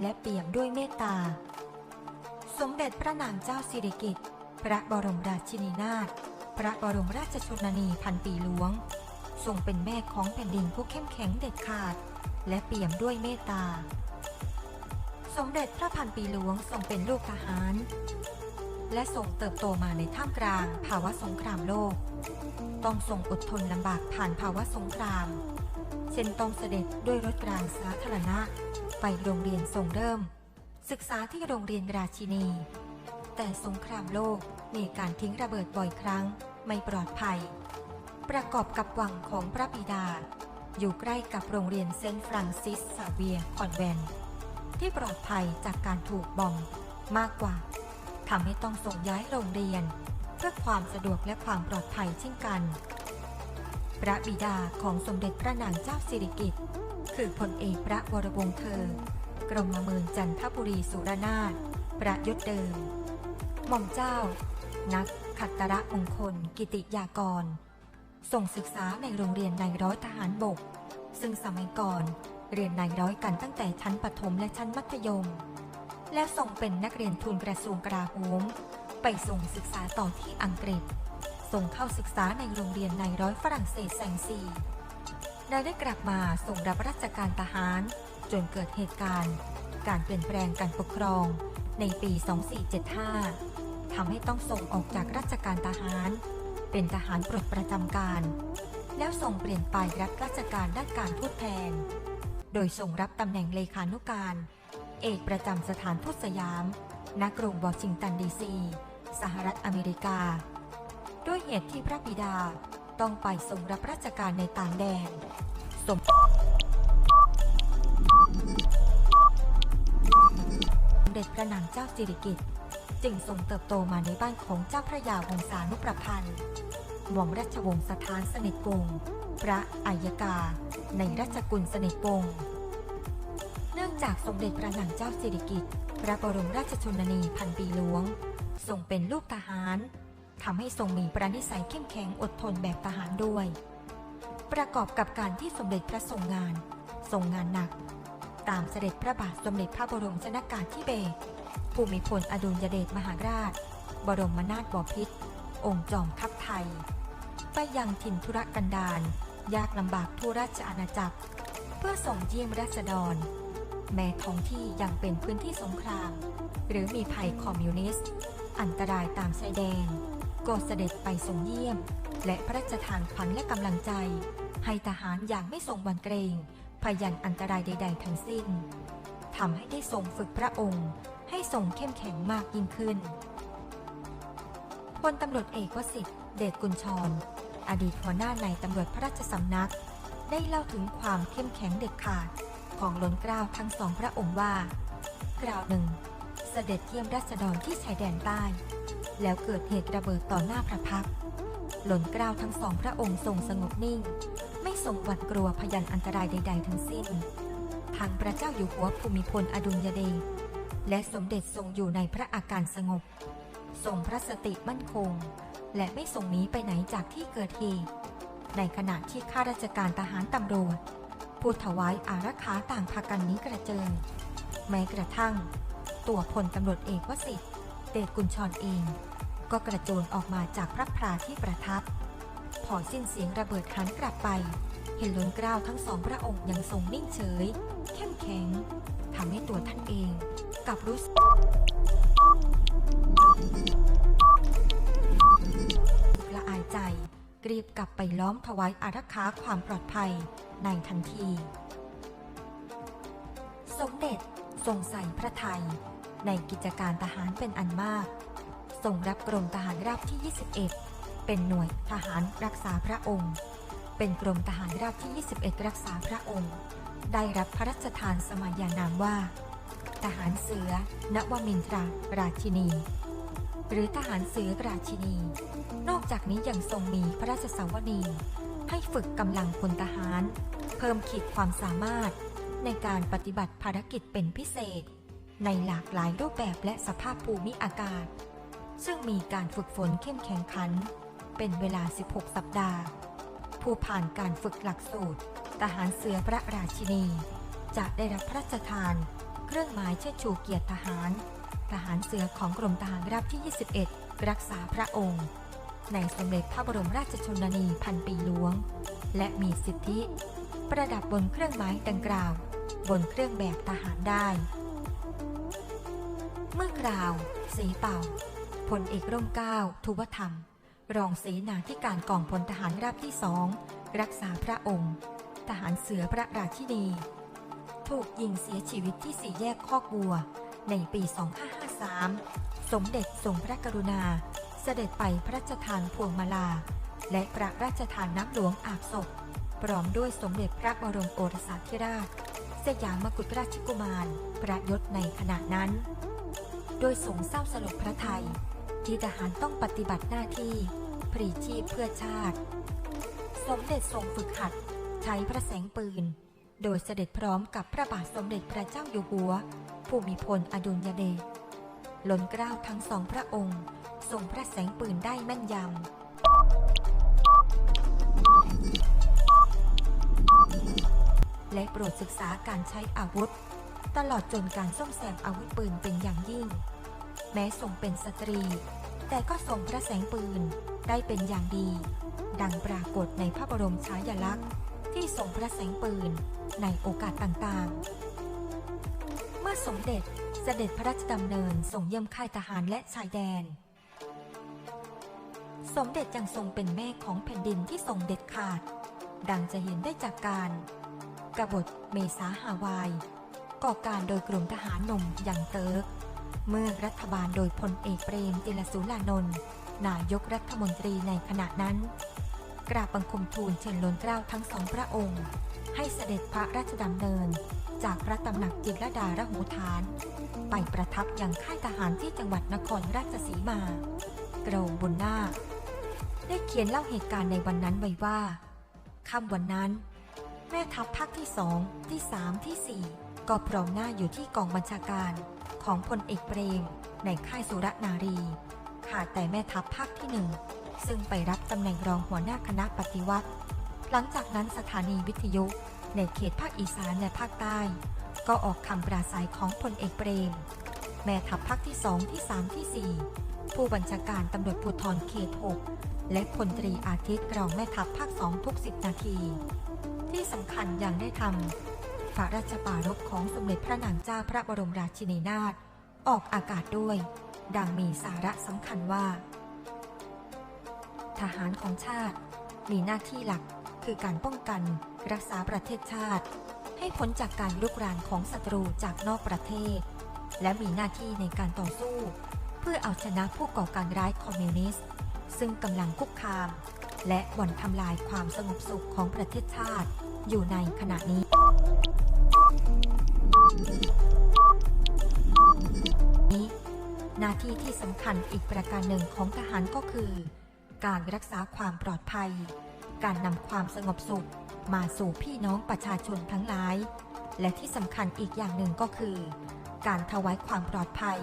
และเปี่ยมด้วยเมตตา สมเด็จพระนางเจ้าสิริกิติ์พระบรมราชินีนาถพระบรมราชชนนีพันปีหลวง ทรงเป็นแม่ของแผ่นดินผู้เข้มแข็งเด็ดขาด และเปี่ยมด้วยเมตตา สมเด็จพระพันปีหลวงทรงเป็นลูกทหาร และทรงเติบโตมาในท่ามกลางภาวะสงครามโลก ต้องทรงอดทนลำบากผ่านภาวะสงคราม เช่นต้องเสด็จด้วยรถรางสาธารณะ ไปโรงเรียนทรงเริ่ม ศึกษาที่โรงเรียนราชินี แต่สงครามโลกมีการทิ้งระเบิดบ่อยครั้งไม่ปลอดภัย ประกอบกับวังของพระบิดา อยู่ใกล้กับโรงเรียนเซนต์ฟรังซิสซาเวียคอนแวนที่ปลอดภัยจากการถูกบอมมากกว่าทำให้ต้องส่งย้ายโรงเรียน เพื่อความสะดวกและความปลอดภัยเช่นกัน พระบิดาของสมเด็จพระนางเจ้าสิริกิติ์ คือพลเอกพระวรวงศ์เธอ กรมเมินจันทบุรีสุรนาถประยศเดิม หม่อมเจ้า นักขัตตระมงคล กิติยากร ส่งศึกษาในโรงเรียนนายร้อยทหารบก ซึ่งสมัยก่อนเรียนนายร้อยกันตั้งแต่ชั้นประถมและชั้นมัธยม แล้วส่งเป็นนักเรียนทุนกระทรวงกลาโหมไปส่งศึกษาต่อที่อังกฤษ ส่งเข้าศึกษาในโรงเรียนนายร้อยฝรั่งเศสแซงซี ได้ได้กลับมาส่งรับราชการทหาร จนเกิดเหตุการณ์ การเปลี่ยนแปลงการปกครอง ในปี 2475 ทำให้ต้องส่งออกจากราชการทหาร เป็นทหารปลดประจำการ แล้วส่งเปลี่ยนไปรับราชการด้านการทูตแทน โดยส่งรับตำแหน่งเลขานุการ เอกประจำสถานทูตสยาม ณ กรุงวอชิงตันดีซี สหรัฐอเมริกา ด้วยเหตุที่พระบิดา ต้องไปส่งรับราชการในต่างแดน สมเด็จพระนางเจ้าสิริกิติ์จึงทรงเติบโตมาในบ้านของเจ้าพระยาวงศานุประพันธ์หม่อมราชวงศ์สถานสนิทวงศ์พระอัยกา ในราชกุลสนิทวงศ์เนื่องจากสมเด็จพระนางเจ้าสิริกิติ์พระบรมราชชนนีพันปีหลวงทรงเป็นลูกทหาร ทำให้ทรงมีประนิสัยเข้มแข็งอดทนแบบทหารด้วย ประกอบกับการที่สมเด็จพระทรงงานทรงงานหนัก ตามเสด็จพระบาทสมเด็จพระบรมชนากาธิเบศรภูมิพลอดุลยเดชมหาราช บรมนาถบพิตรองค์จอมทัพไทย ไปยังถิ่นธุรกันดารยากลำบากทั่วราชอาณาจักร เพื่อส่งเยี่ยมราษฎร แม้ท้องที่ยังเป็นพื้นที่สงคราม หรือมีภัยคอมมิวนิสต์ อันตรายตามชายแดน ก็เสด็จไปทรงเยี่ยม และพระราชทานขวัญและกำลังใจ ให้ทหารอย่างไม่ทรงหวันเกรงพยันอันตรายใด ๆ ทั้งสิ้นทำให้ได้ทรงฝึกพระองค์ ให้ทรงเข้มแข็งมากยิ่งขึ้นพลตำรวจเอกวสิทธิ์เดชกุลชรอดีตหัวหน้าในตำรวจพระราชสำนัก ได้เล่าถึงความเข้มแข็งเด็ดขาดของล้นเกล้าทั้งสองพระองค์ว่า กล่าวหนึ่ง เสด็จเยี่ยมราษฎรที่ชายแดนใต้ แล้วเกิดเหตุระเบิดต่อหน้าพระพักหล่นเกล้าวทั้งสองพระองค์ทรงสงบนิ่ง ไม่ทรงหวั่นกลัวพยันอันตรายใด ๆ ทั้งสิ้นทางพระเจ้าอยู่หัวภูมิพลอดุลยเดชและสมเด็จทรงอยู่ในพระอาการสงบ ทรงพระสติมั่นคง และไม่ทรงหนีไปไหนจากที่เกิดเหตุในขณะที่ข้าราชการทหารตำรวจผู้ถวายอารักขาต่างพากันนี้กระเจิงแม้กระทั่ง ตัวพลตำรวจเอกวสิทธิ์ เดชกุลชรเอง ก็กระโจนออกมาจากพระพราที่ประทับ พอสิ้นเสียงระเบิดหันกลับไป เห็นล้นกล้าวทั้งสองพระองค์ยังทรงนิ่งเฉย เข้มแข็งทำให้ตัวท่านเองกลับรู้สึกละอายใจกรีบกลับไปล้อมถวายอารักขาความปลอดภัยในทันที สมเด็จทรงใส่พระไทย ในกิจการทหารเป็นอันมาก ทรงรับกรมทหารราบที่ 21 เป็นหน่วยทหารรักษาพระองค์ เป็นกรมทหารราบที่ 21 รักษาพระองค์ ได้รับพระราชทานสมัยยานามว่า ทหารเสือนวมินทราราชินี หรือทหารเสือราชินี นอกจากนี้ยังทรงมีพระราชสวนี ให้ฝึกกำลังพลทหาร เพิ่มขีดความสามารถในการปฏิบัติภารกิจเป็นพิเศษ ในหลากหลายรูปแบบและสภาพภูมิอากาศ ซึ่งมีการฝึกฝนเข้มแข็งขัน เป็นเวลา 16 สัปดาห์ ผู้ผ่านการฝึกหลักสูตร ทหารเสือพระราชินี จะได้รับพระราชทาน เครื่องหมายเชิดชูเกียรติทหาร ทหารเสือของกรมทหารราบที่ 21 รักษาพระองค์ ในสมเด็จพระบรมราชชนนีพันปีหลวง และมีสิทธิ ประดับบนเครื่องหมายดังกล่าว บนเครื่องแบบทหารได้ เมื่อกล่าว สีเป่าพลเอกร่มเก้าทุวธรรม รองเสนาธิการกองพลทหารราบที่สองรักษาพระองค์ ทหารเสือพระราชินี ถูกยิงเสียชีวิตที่สี่แยกคอกบัว ในปี 2553 สมเด็จทรงพระกรุณา เสด็จไปพระราชทานพวงมาลา และพระราชทานน้ำหลวงอาบศพ พร้อมด้วยสมเด็จพระบรมโอรสาธิราชสยามกุฎราชกุมาร ประยศในขณะนั้น โดยทรงเศร้าสลดพระไทย ที่ทหารต้องปฏิบัติหน้าที่พรีชีพเพื่อชาติ สมเด็จทรงฝึกหัด ใช้พระแสงปืน โดยเสด็จพร้อมกับพระบาทสมเด็จพระเจ้าอยู่หัวภูมิพลอดุลยเดชล้นเกล้าทั้งสองพระองค์ทรงพระแสงปืนได้แม่นยำ และโปรดศึกษาการใช้อาวุธ ตลอดจนการซ่อมแซมอาวุธปืนเป็นอย่างยิ่ง แม้ทรงเป็นสตรี แต่ก็ทรงพระแสงปืนได้เป็นอย่างดี ดังปรากฏในพระบรมฉายาลักษณ์ที่ทรงพระแสงปืนในโอกาสต่างๆ เมื่อสมเด็จเสด็จพระราชดำเนินส่งเยี่ยมค่ายทหารและชายแดน สมเด็จยังทรงเป็นแม่ของแผ่นดินที่ทรงเด็ดขาด ดังจะเห็นได้จากการ กบฏเมษาฮาวาย ก่อการโดยกลุ่มทหารหนุ่มอย่างเติร์ก เมื่อรัฐบาลโดยพลเอกเปรมติลสุรานนท์นายกรัฐมนตรีในขณะนั้น กราบบังคมทูลเชิญล้นเกล้าทั้งสองพระองค์ ให้เสด็จพระราชดำเนิน จากพระตำหนักจิตรดาระหูฐาน ไปประทับยังค่ายทหารที่จังหวัดนครราชสีมากรมบุญนาคได้เขียนเล่าเหตุการณ์ในวันนั้นไว้ว่าค่ำวันนั้น แม่ทัพภาคที่สองที่สามที่สี่ ก็พร้อมหน้าอยู่ที่กองบัญชาการของพลเอกเปรมในค่ายสุรนารี ขาดแต่แม่ทัพภาคที่หนึ่งซึ่งไปรับตำแหน่งรองหัวหน้าคณะปฏิวัติ หลังจากนั้นสถานีวิทยุในเขตภาคอีสานและภาคใต้ ก็ออกคำปราศัยของพลเอกเปรม แม่ทัพภาคที่สองที่สามที่สี่ผู้บัญชาการตำรวจภูธรเขตหกและพลตรีอาทิตย์กรองแม่ทัพภาคสองทุกสิบนาที ที่สำคัญยังได้ทำ พระราชปารภของสมเด็จพระนางเจ้าพระบรมราชินีนาถออกอากาศด้วย ดังมีสาระสำคัญว่า ทหารของชาติ มีหน้าที่หลักคือการป้องกันรักษาประเทศชาติ ให้พ้นจากการลุกรานของศัตรูจากนอกประเทศ และมีหน้าที่ในการต่อสู้ เพื่อเอาชนะผู้ก่อการร้ายคอมมิวนิสต์ ซึ่งกำลังคุกคาม และบ่อนทำลายความสงบสุขของประเทศชาติ อยู่ในขณะนี้ หน้าที่ที่สำคัญอีกประการหนึ่งของทหารก็คือ การรักษาความปลอดภัย การนำความสงบสุขมาสู่พี่น้องประชาชนทั้งหลาย และที่สำคัญอีกอย่างหนึ่งก็คือ การถวายความปลอดภัย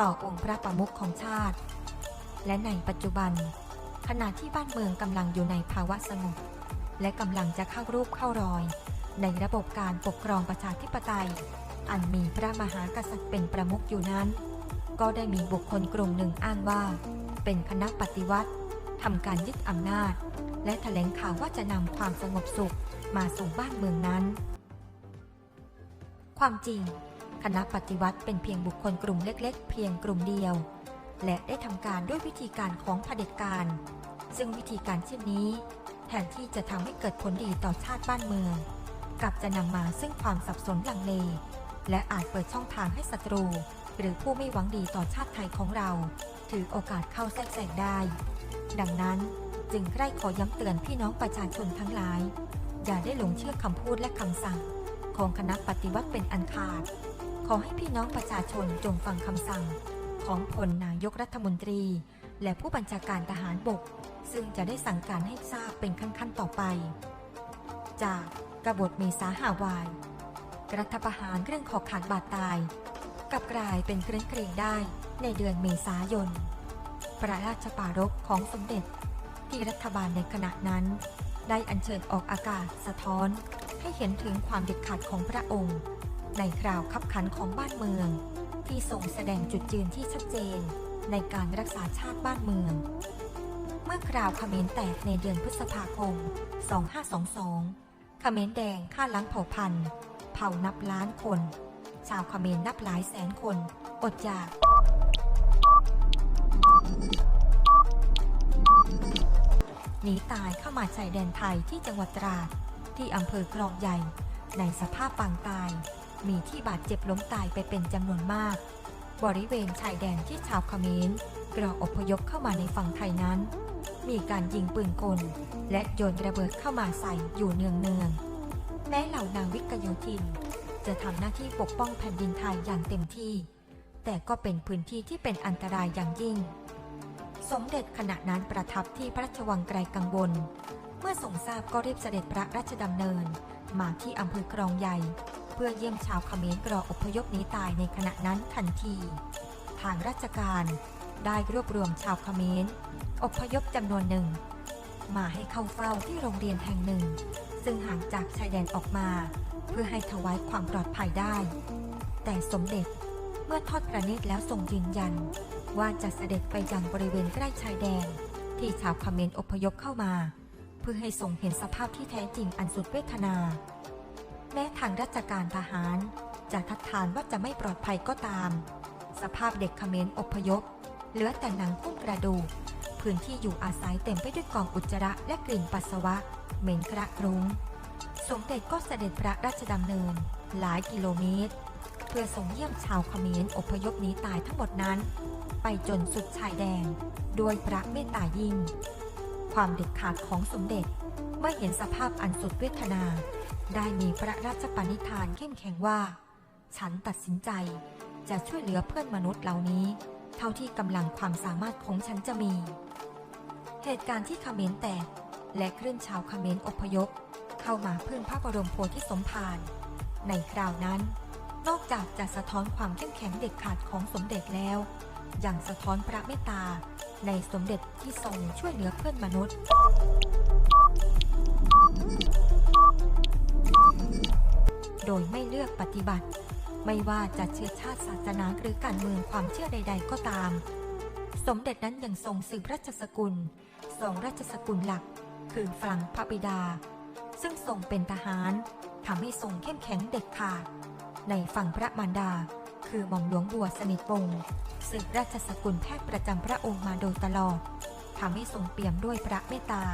ต่อองค์พระประมุขของชาติ และในปัจจุบัน ขณะที่บ้านเมืองกำลังอยู่ในภาวะสงบ และกำลังจะเข้ารูปเข้ารอย ในระบบการปกครองประชาธิปไตย อันมีพระมหากษัตริย์เป็นประมุขอยู่นั้น ก็ได้มีบุคคลกลุ่มหนึ่งอ้างว่า เป็นคณะปฏิวัติทำการยึดอำนาจ และแถลงข่าวว่าจะนำความสงบสุขมาสู่บ้านเมืองนั้น ความจริง คณะปฏิวัติเป็นเพียงบุคคลกลุ่มเล็ก ๆ เพียงกลุ่มเดียว และได้ทำการด้วยวิธีการของเผด็จการ ซึ่งวิธีการเช่นนี้ แทนที่จะทำให้เกิดผลดีต่อชาติบ้านเมือง กลับจะนำมาซึ่งความสับสนลังเล และอาจเปิดช่องทางให้ศัตรู หรือผู้ไม่หวังดีต่อชาติไทยของเรา ถือโอกาสเข้าแทรกแซงได้ ดังนั้นจึงใคร่ขอย้ำเตือนพี่น้องประชาชนทั้งหลาย อย่าได้หลงเชื่อคำพูดและคำสั่ง ของคณะปฏิวัติเป็นอันขาด ขอให้พี่น้องประชาชนจงฟังคำสั่ง ของพลนายกรัฐมนตรี และผู้บัญชาการทหารบก ซึ่งจะได้สั่งการให้ทราบเป็นขั้นๆต่อไป จากกบฏเมษาหาวาย รัฐประหารเรื่องขอขาดบาดตาย กับกลายเป็นเครื่องเกรงได้ในเดือนเมษายน พระราชปารภของสมเด็จที่รัฐบาลในขณะนั้น ได้อัญเชิญออกอากาศสะท้อนให้เห็นถึงความเด็ดขาดของพระองค์ ในคราวขับขันของบ้านเมือง ที่ทรงแสดงจุดยืนที่ชัดเจนในการรักษาชาติบ้านเมือง เมื่อคราวเขมรแตกในเดือนพฤษภาคม 2522เขมรแดงฆ่าล้างเผ่าพันธุ์ เผ่านับล้านคน ชาวเขมรนับหลายแสนคน อดอยากหนีตายเข้ามาชายแดนไทยที่จังหวัดตราดที่อำเภอคลองใหญ่ ในสภาพปางตาย มีที่บาดเจ็บล้มตายไปเป็นจำนวนมาก บริเวณชายแดนที่ชาวเขมรกรออพยพเข้ามาในฝั่งไทยนั้น มีการยิงปืนกล และโยนระเบิดเข้ามาใส่อยู่เนืองเนืองแม้เหล่านางวิกโยธิน จะทำหน้าที่ปกป้องแผ่นดินไทยอย่างเต็มที่ แต่ก็เป็นพื้นที่ที่เป็นอันตรายอย่างยิ่ง สมเด็จขณะนั้นประทับที่พระราชวังไกลกังวล เมื่อทรงทราบก็รีบเสด็จพระราชดำเนิน มาที่อำเภอครองใหญ่ เพื่อเยี่ยมชาวเขมรกรออพยพหนีตายในขณะนั้นทันที ทางราชการได้รวบรวมชาวเขมรอพยพจำนวนหนึ่ง มาให้เข้าเฝ้าที่โรงเรียนแห่งหนึ่ง ซึ่งห่างจากชายแดนออกมา เพื่อให้ถวายความปลอดภัยได้ แต่สมเด็จเมื่อทอดพระเนตรแล้วทรงยืนยัน ว่าจะเสด็จไปยังบริเวณใกล้ชายแดน ที่ชาวเขมรอพยพเข้ามา เพื่อให้ทรงเห็นสภาพที่แท้จริงอันสุดเวทนา แม้ทางราชการทหาร จะทัดทานว่าจะไม่ปลอดภัยก็ตาม สภาพเด็กเขมรอพยพ เหลือแต่หนังหุ้มกระดูกพื้นที่อยู่อาศัยเต็มไปด้วยกองอุจจาระและกลิ่นปัสสาวะ เหม็นกระกรุงสมเด็จก็เสด็จพระราชดำเนิน หลายกิโลเมตร เพื่อส่งเยี่ยมชาวเขมรอพยพหนีตายทั้งหมดนั้น ไปจนสุดชายแดนด้วยพระเมตตายิ่ง ความเด็ดขาดของสมเด็จเมื่อเห็นสภาพอันสุดเวทนา ได้มีพระราชปณิธานเข้มแข็งว่า ฉันตัดสินใจจะช่วยเหลือเพื่อนมนุษย์เหล่านี้ เท่าที่กำลังความสามารถของฉันจะมี เหตุการณ์ที่เขมรแตก และคลื่นชาวเขมรอพยพ เข้ามาพึ่งพระบรมโพธิสมภารในคราวนั้น นอกจากจะสะท้อนความเข้มแข็งเด็ดขาดของสมเด็จแล้วยังสะท้อนพระเมตตาในสมเด็จที่ทรงช่วยเหลือเพื่อนมนุษย์ โดยไม่เลือกปฏิบัติ ไม่ว่าจะเชื้อชาติศาสนาหรือการเมืองความเชื่อใด ๆ ก็ตาม สมเด็จนั้นยังทรงสืบราชสกุลสองราชสกุลหลัก คือฝั่งพระบิดา ซึ่งทรงเป็นทหารทำให้ทรงเข้มแข็งเด็ดขาดในฝั่งพระมารดา คือหม่อมหลวงบัวสนิทวงศ์สืบราชสกุลแพทย์ประจำพระองค์มาโดยตลอดทำให้ทรงเปี่ยมด้วยพระเมตตา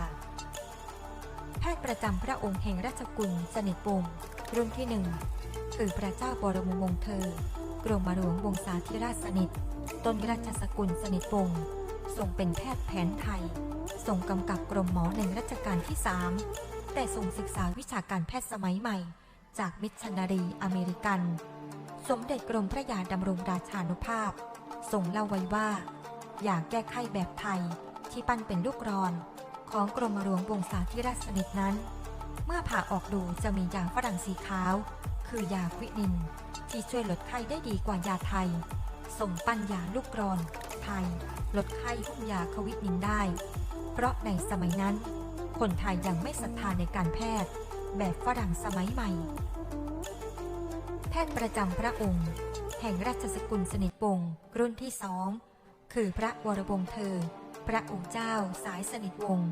พทย์ประจำพระองค์แห่งราชกุลสนิทวงศ์รุ่นที่หนึ่งคือพระเจ้าบรมวงศ์เธอกรมหลวงวงศาธิราชสนิท ต้นราชสกุลสนิทวงศ์ทรงเป็นแพทย์แผนไทยทรงกำกับกรมหมอในรัชกาลที่3แต่ทรงศึกษาวิชาการแพทย์สมัยใหม่ จากมิชชันนารีอเมริกัน สมเด็จกรมพระยาดำรงราชานุภาพทรงเล่าไว้ว่า อยากแก้ไขแบบไทยที่ปั้นเป็นลูกรอน ของกรมหลวงวงศาธิราชสนิทนั้น เมื่อผ่าออกดูจะมียาฝรั่งสีขาว คือยาควินิน ที่ช่วยลดไข้ได้ดีกว่ายาไทย ส่งปั้นยาลูกกรอน ไทย ลดไข้หุ้มยาควินินได้ เพราะในสมัยนั้น คนไทยยังไม่ศรัทธาในการแพทย์ แบบฝรั่งสมัยใหม่ แพทย์ประจำพระองค์ แห่งราชสกุลสนิทวงศ์รุ่นที่สองคือพระวรวงศ์เธอ พระองค์เจ้าสายสนิทวงศ์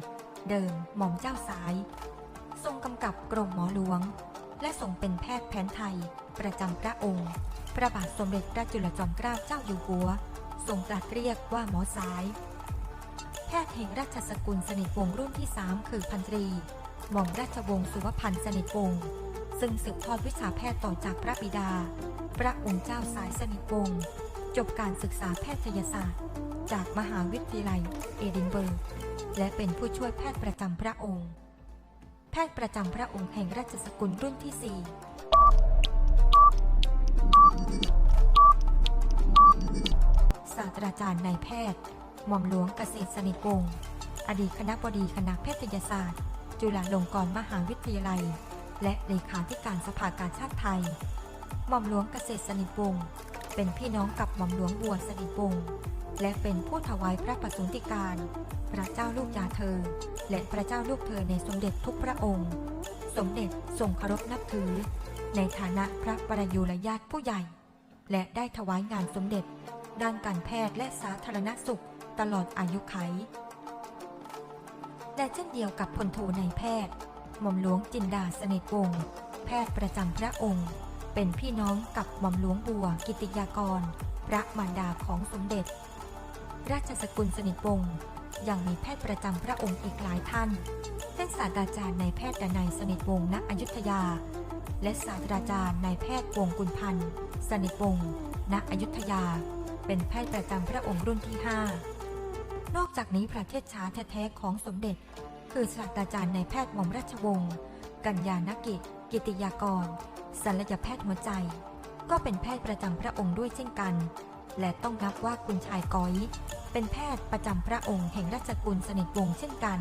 เดิมหม่อมเจ้าสาย ทรงกำกับกรมหมอหลวง และทรงเป็นแพทย์แผนไทย ประจำพระองค์ พระบาทสมเด็จพระจุลจอมเกล้าเจ้าอยู่หัว ทรงตรัสเรียกว่าหมอสาย แพทย์แห่งราชสกุลสนิทวงศ์รุ่นที่ 3 คือพันตรี หม่อมราชวงศ์สุวพันธ์สนิทวงศ์ซึ่งสืบทอดวิชาแพทย์ต่อจากพระบิดา พระองค์เจ้าสายสนิทวงศ์จบการศึกษาแพทยศาสตร์ จากมหาวิทยาลัยเอดินเบิร์กและเป็นผู้ช่วยแพทย์ประจำพระองค์ แพทย์ประจำพระองค์แห่งราชสกุลรุ่นที่ 4 ศาสตราจารย์นายแพทย์ หม่อมหลวงเกษตรสนิทวงศ์อดีตคณะบดีคณะแพทยศาสตร์ จุฬาลงกรณ์มหาวิทยาลัย และเลขาธิการสภากาชาติไทย หม่อมหลวงเกษตรสนิทวงศ์ เป็นพี่น้องกับหม่อมหลวงบัวสนิทวงศ์และเป็นผู้ถวายพระประสูติการ พระเจ้าลูกยาเธอ และพระเจ้าลูกเธอในสมเด็จทุกพระองค์ สมเด็จทรงเคารพนับถือ ในฐานะพระประยุรญาติผู้ใหญ่ และได้ถวายงานสมเด็จ ด้านการแพทย์และสาธารณสุขตลอดอายุไขและเช่นเดียวกับพลโทนายแพทย์หม่อมหลวงจินดาสนิทวงศ์แพทย์ประจำพระองค์ เป็นพี่น้องกับหม่อมหลวงบัวกิติยากร พระมารดาของสมเด็จ ราชสกุลสนิทวงศ์ยังมีแพทย์ประจำพระองค์อีกหลายท่าน เช่นศาสตราจารย์นายแพทย์ดนัยสนิทวงศ์ณอยุธยา และศาสตราจารย์นายแพทย์วงศ์กุลพันธ์สนิทวงศ์ณอยุธยา เป็นแพทย์ประจำพระองค์รุ่นที่ 5 นอกจากนี้ประเทศชาแท้ๆของสมเด็จ คือศาสตราจารย์นายแพทย์หม่อมราชวงศ์กัญญานกิจ กิติยากรศัลยแพทย์หัวใจ ก็เป็นแพทย์ประจำพระองค์ด้วยเช่นกัน และต้องนับว่าคุณชายก้อย เป็นแพทย์ประจำพระองค์แห่งราชกุลสนิทวงศ์เช่นกัน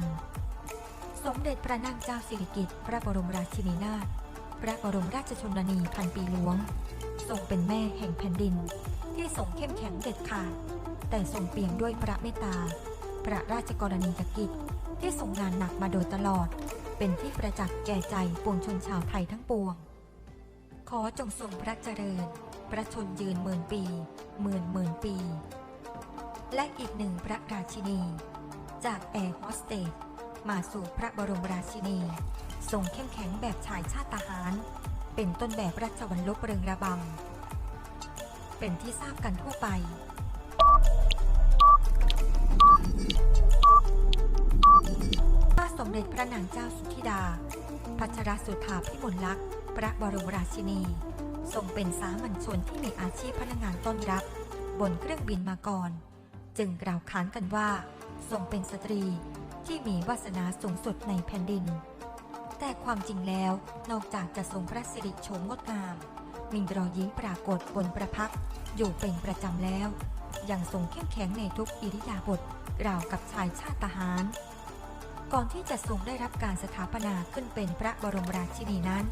สมเด็จพระนางเจ้าสิริกิติ์พระบรมราชินีนาถพระบรมราชชนนีพันปีหลวงทรงเป็นแม่แห่งแผ่นดิน ที่ทรงเข้มแข็งเด็ดขาด แต่ทรงเปี่ยมด้วยพระเมตตา พระราชกรณียกิจที่ทรงงานหนักมาโดยตลอด เป็นที่ประจักษ์แก่ใจปวงชนชาวไทยทั้งปวง ขอจงทรงพระเจริญ ประชนยืนหมื่นปีหมื่นหมื่นปี และอีกหนึ่งพระราชินี จากแอร์โฮสเตสมาสู่พระบรมราชินีทรงเข้มแข็งแบบชายชาติทหาร เป็นต้นแบบราชวัลลบเริงระบำเป็นที่ทราบกันทั่วไป เด็จพระนางเจ้าสุธิดา พัชรสุธาพิมลลักษณ์ พระบรมราชินี ทรงเป็นสามัญชนที่มีอาชีพพนักงานต้อนรับ บนเครื่องบินมาก่อน จึงกล่าวขานกันว่า ทรงเป็นสตรีที่มีวาสนาสูงสุดในแผ่นดิน แต่ความจริงแล้วนอกจากจะทรงพระสิริโฉมงดงาม มีรอยยิ้มปรากฏบนประพักอยู่เป็นประจำแล้ว ยังทรงเข้มแข็งในทุกอิริยาบถราวกับชายชาติทหาร ก่อนที่จะทรงได้รับการสถาปนาขึ้นเป็นพระบรมราชินีนั้น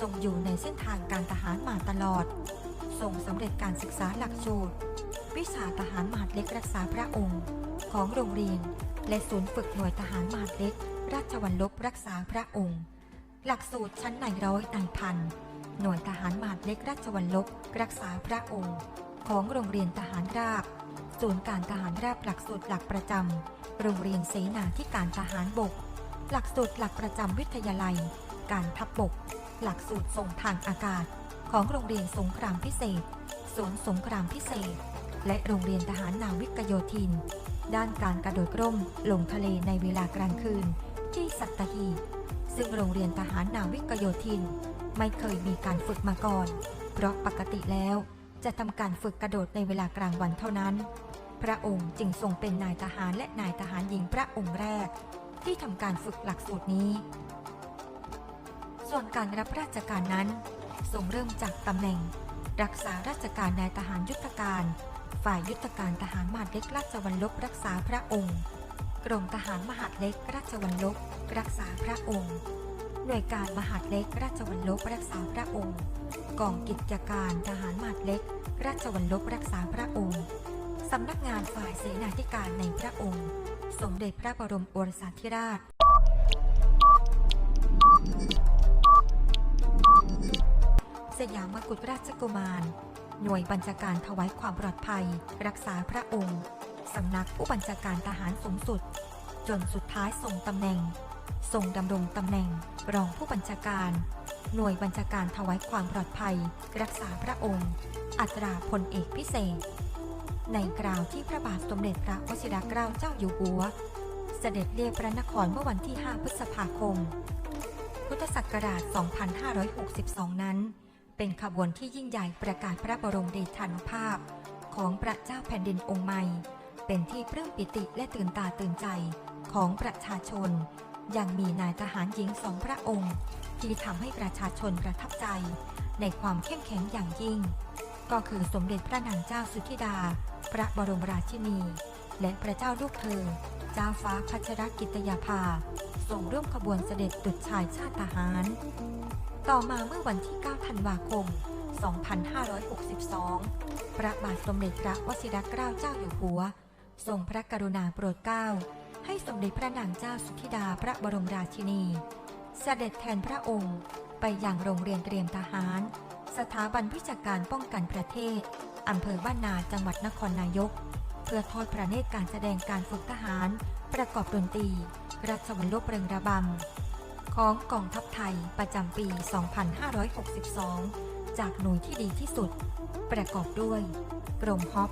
ทรงอยู่ในเส้นทางการทหารมาตลอด ทรงสำเร็จการศึกษาหลักสูตร วิชาทหารมหาดเล็กรักษาพระองค์ ของโรงเรียน และศูนย์ฝึกหน่วยทหารมหาดเล็ก ราชวัลลบรักษาพระองค์ หลักสูตรชั้นในร้อยนพันหน่วยทหารมหาดเล็กราชวัลลบรักษาพระองค์ ของโรงเรียนทหารราบ ศูนย์การทหารราบหลักสูตรหลักประจำ โรงเรียนเสนาธิการทหารบก หลักสูตรหลักประจำวิทยาลัย การทัพบบก หลักสูตรส่งทางอากาศ ของโรงเรียนสงครามพิเศษศูนย์สงครามพิเศษ และโรงเรียนทหารนาวิกโยธิน ด้านการกระโดดร่มลงทะเลในเวลากลางคืน ที่สัตหีบซึ่งโรงเรียนทหารนาวิกโยธิน ไม่เคยมีการฝึกมาก่อน เพราะปกติแล้วจะทำการฝึกกระโดดในเวลากลางวันเท่านั้น พระองค์จึงทรงเป็นนายทหารและนายทหารหญิงพระองค์แรก ที่ทำการฝึกหลักสูตรนี้ ส่วนการรับราชการนั้นทรงเริ่มจากตำแหน่ง รักษาราชการนายทหารยุทธการ ฝ่ายยุทธการทหารมหาดเล็กราชวัลลบรักษาพระองค์กรมทหารมหาดเล็กราชวัลลบรักษาพระองค์ หน่วยการมหาดเล็กราชวัลลบรักษาพระองค์ กองกิจการทหารมหาดเล็ก ราชวัลลบรักษาพระองค์ สำนักงานฝ่ายเสนาธิการในพระองค์ สมเด็จพระบรมโอรสาธิราช สยามกุฎราชกุมาร หน่วยบัญชาการถวายความปลอดภัย รักษาพระองค์สำนักผู้บัญชาการทหารสูงสุด จนสุดท้ายทรงตำแหน่งทรงดำรงตำแหน่ง รองผู้บัญชาการ หน่วยบัญชาการถวายความปลอดภัย รักษาพระองค์ อัตราพลเอกพิเศษ ในกล่าวที่พระบาทสมเด็จพระวชิรเกล้าเจ้าอยู่หัว เสด็จเรียบพระนครเมื่อวันที่ 5 พฤษภาคม พุทธศักราช 2562 นั้น เป็นขบวนที่ยิ่งใหญ่ประกาศพระบรมเดชานุภาพ ของพระเจ้าแผ่นดินองค์ใหม่ เป็นที่ปลื้มปิติและตื่นตาตื่นใจของประชาชน ยังมีนายทหารหญิงสองพระองค์ ที่ทำให้ประชาชนประทับใจในความเข้มแข็งอย่างยิ่ง ก็คือสมเด็จพระนางเจ้าสุธิดา ระบรมราชินี และพระเจ้าลูกเธอ เจ้าฟ้าพัชรกิตยาภาส่งร่วมขบวนเสด็จตุดชายชาติทหาร ต่อมาเมื่อวันที่ 9 ธันวาคม 2562 พระบาทสมเด็จพระวชิรเกล้าเจ้าอยู่หัว ทรงพระกรุณาโปรดเกล้า ให้สมเด็จพระนางเจ้าสุธิดาพระบรมราชินี เสด็จแทนพระองค์ไปไปยังโรงเรียนเตรียมทหาร สถาบันวิชาการป้องกันประเทศ อำเภอบ้านนาจังหวัดนครนายก เพื่อทอดพระเนตรการแสดงการฝึกทหาร ประกอบดนตรีรัชวัลลบเริงระบำของกองทัพไทยประจำปี 2562 จากหน่วยที่ดีที่สุด ประกอบด้วย กรมฮอป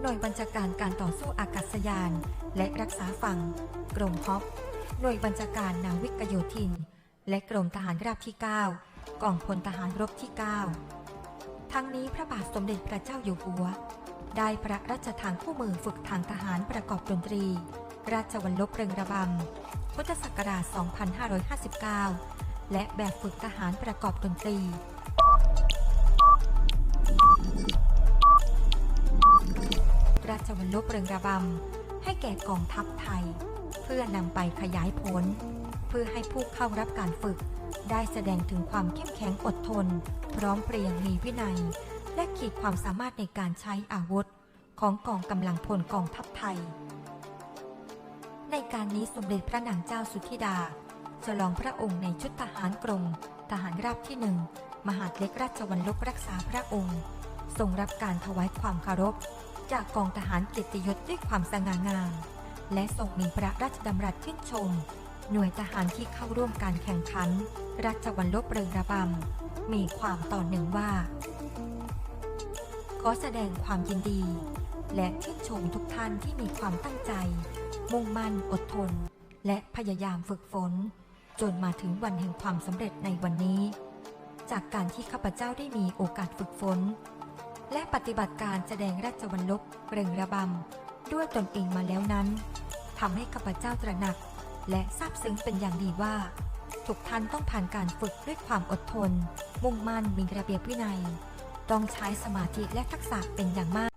หน่วยบัญชาการการต่อสู้อากาศยาน และรักษาฝั่ง กรมฮอปหน่วยบัญชาการนาวิกโยธิน และกรมทหารราบที่ 9 กองพลทหารรบที่ 9 ทั้งนี้พระบาทสมเด็จพระเจ้าอยู่หัว ได้พระราชทานคู่มือฝึกทางทหารประกอบดนตรี ราชวัลลบเริงระบำพุทธศักราช 2559 และแบบฝึกทหารประกอบดนตรีราชวัลลบเริงระบำให้แก่กองทัพไทย เพื่อนำไปขยายผล เพื่อให้ผู้เข้ารับการฝึก ได้แสดงถึงความเข้มแข็งอดทน พร้อมเพรียงมีวินัย และขีดความสามารถในการใช้อาวุธ ของกองกำลังพลกองทัพไทย ในการนี้สมเด็จพระนางเจ้าสุธิดาฉลองพระองค์ในชุดทหารกรม ทหารราบที่หนึ่งมหาดเล็กราชวัลลบรักษาพระองค์ ทรงรับการถวายความเคารพ จากกองทหารเกียรติยศด้วยความสง่างาม และทรงมีพระราชดำรัสชื่นชม หน่วยทหารที่เข้าร่วมการแข่งขัน ราชวัลลบเริงระบำ มีความต่อหนึ่งว่า ขอแสดงความยินดี และชื่นชมทุกท่านที่มีความตั้งใจ มุ่งมั่นอดทน และพยายามฝึกฝน จนมาถึงวันแห่งความสำเร็จในวันนี้ จากการที่ข้าพเจ้าได้มีโอกาสฝึกฝน และปฏิบัติการแสดงราชวัลลบเริงระบำด้วยตนเองมาแล้วนั้นทำให้ข้าพเจ้าตระหนัก และซาบซึ้งเป็นอย่างดีว่า ทุกท่านต้องผ่านการฝึกด้วยความอดทน มุ่งมั่นมีระเบียบวินัย ต้องใช้สมาธิและทักษะเป็นอย่างมาก